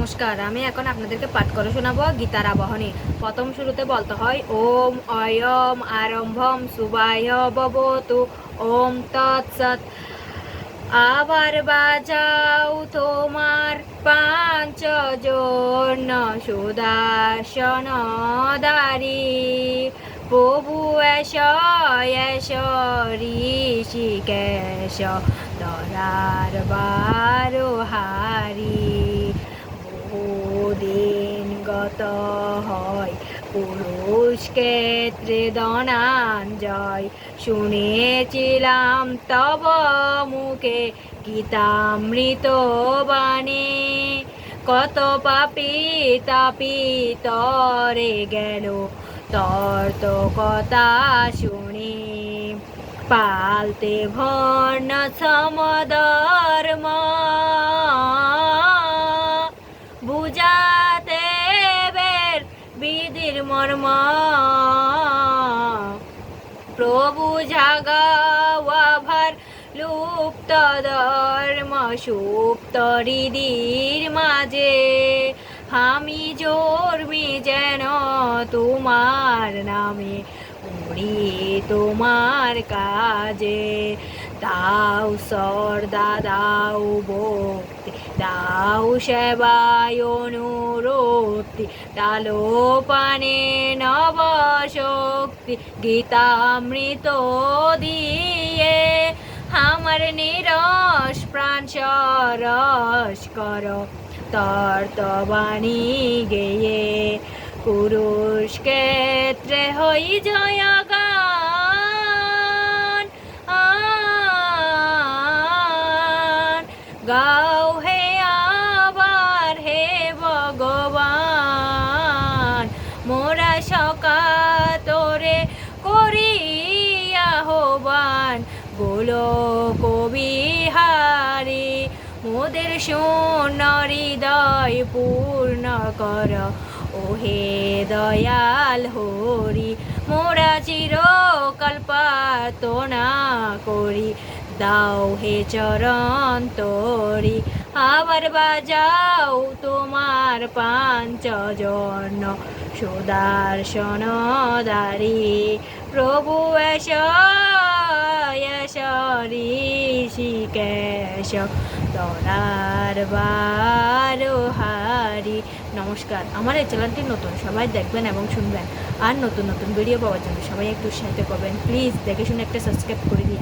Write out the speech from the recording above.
নমস্কার, আমি এখন আপনাদেরকে পাঠ করে শোনাবো গীতার আবাহনী। প্রথম শুরুতে বলতে হয়, ওম অয়ম আরম্ভম সুবায় ববতু ওম তৎসৎ আবার বাজাও তোমার পাঞ্চজন সুদাসন দারি। প্রভু এস ঋষিকেশ দরার বারো হারি বহুদিন হয় পুরুষ ক্ষেত্রে দনাঞ্জয় শুনেছিলাম তব মুখে গীতামৃত বাণী। কত পাপি তাপি তরে গেল তর তো কথা শুনি। পালতে ভর্ণ সমধর্ম। বুঝাতে বের বিধির মর্ম প্রভু জাগাওয়াভার লুপ্ত ধর্ম, সুপ্ত হৃদির মাঝে। আমি জন্মি যেন তোমার নামে উড়ি তোমার কাজে। দাও সর্দা দাও ভক্তি দাও সেবায় অনুরক্তি ডালো পানে নব শক্তি গীতামৃত দিয়ে আমার নিরস প্রাণ সরস কর। তর্তবাণী গেয়ে পুরুষ ক্ষেত্রে হই জয়গান। আন গাও গোলো কবিহারি মোদের শূন্য হৃদয় পূর্ণ কর। ওহে দয়াল হরি, মোরা চিরকাল প্রার্থনা করি। দাও হে চরণ তরি, আবার বাজাও তোমার পাঞ্চজন। সুদর্শন দারি প্রভু এস এস ঋষিকেশ তরার বারো হারি। নমস্কার, আমার এই চ্যানেলটি নতুন, সবাই দেখবেন এবং শুনবেন। আর নতুন নতুন ভিডিও পাওয়ার জন্য সবাই একটু উৎসাহিত করবেন। প্লিজ দেখে শুনে একটা সাবস্ক্রাইব করে দিন